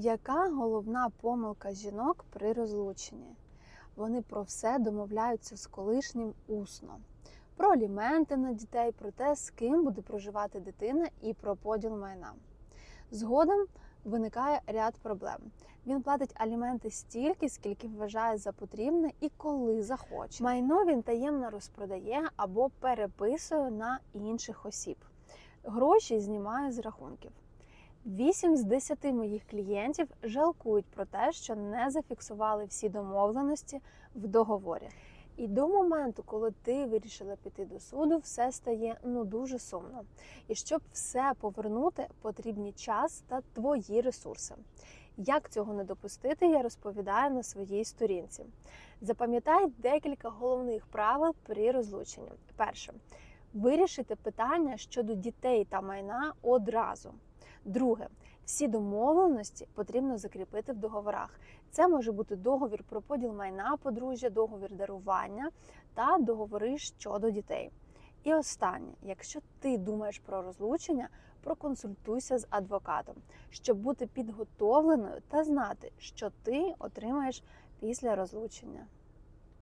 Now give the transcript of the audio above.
Яка головна помилка жінок при розлученні? Вони про все домовляються з колишнім усно. Про аліменти на дітей, про те, з ким буде проживати дитина, і про поділ майна. Згодом виникає ряд проблем. Він платить аліменти стільки, скільки вважає за потрібне і коли захоче. Майно він таємно розпродає або переписує на інших осіб. Гроші знімає з рахунків. 8 з 10 моїх клієнтів жалкують про те, що не зафіксували всі домовленості в договорі. І до моменту, коли ти вирішила піти до суду, все стає ну дуже сумно. І щоб все повернути, потрібні час та твої ресурси. Як цього не допустити, я розповідаю на своїй сторінці. Запам'ятай декілька головних правил при розлученні. Перше вирішити питання щодо дітей та майна одразу. Друге, всі домовленості потрібно закріпити в договорах. Це може бути договір про поділ майна подружжя, договір дарування та договори щодо дітей. І останнє, якщо ти думаєш про розлучення, проконсультуйся з адвокатом, щоб бути підготовленою та знати, що ти отримаєш після розлучення.